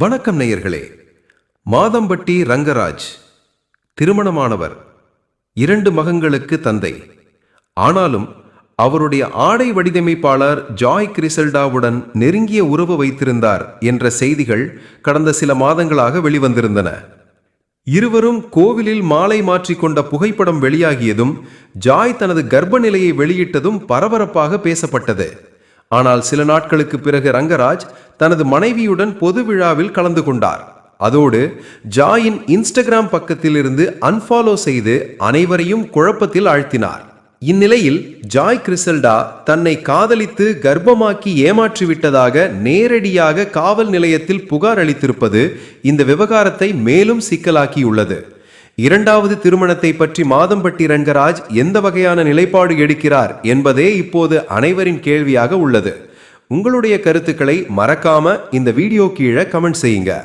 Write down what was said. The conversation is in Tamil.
வணக்கம் நேயர்களே. மாதம்பட்டி ரங்கராஜ் திருமணமானவர் இரண்டு மகன்களுக்கு தந்தை. ஆனாலும் அவருடைய ஆடை வடிவமைப்பாளர் ஜாய் கிரிசல்டாவுடன் நெருங்கிய உறவு வைத்திருந்தார் என்ற செய்திகள் கடந்த சில மாதங்களாக வெளிவந்திருந்தன. இருவரும் கோவிலில் மாலை மாற்றிக்கொண்ட புகைப்படம் வெளியாகியதும் ஜாய் தனது கர்ப்ப நிலையை வெளியிட்டதும் பரபரப்பாக பேசப்பட்டது. ஆனால் சில நாட்களுக்கு பிறகு ரங்கராஜ் தனது மனைவியுடன் பொது விழாவில் கலந்து கொண்டார். அதோடு ஜாயின் இன்ஸ்டாகிராம் பக்கத்திலிருந்து அன்ஃபாலோ செய்து அனைவரையும் குழப்பத்தில் ஆழ்த்தினார். இந்நிலையில் ஜாய் கிறிசல்டா தன்னை காதலித்து கர்ப்பமாக்கி ஏமாற்றிவிட்டதாக நேரடியாக காவல் நிலையத்தில் புகார் அளித்திருப்பது இந்த விவகாரத்தை மேலும் சிக்கலாக்கியுள்ளது. இரண்டாவது திருமணத்தை பற்றி மாதம்பட்டி ரங்கராஜ் எந்த வகையான நிலைப்பாடு எடுக்கிறார் என்பதே இப்போது அனைவரின் கேள்வியாக உள்ளது. உங்களுடைய கருத்துக்களை மறக்காம இந்த வீடியோ கீழே கமெண்ட் செய்யுங்க.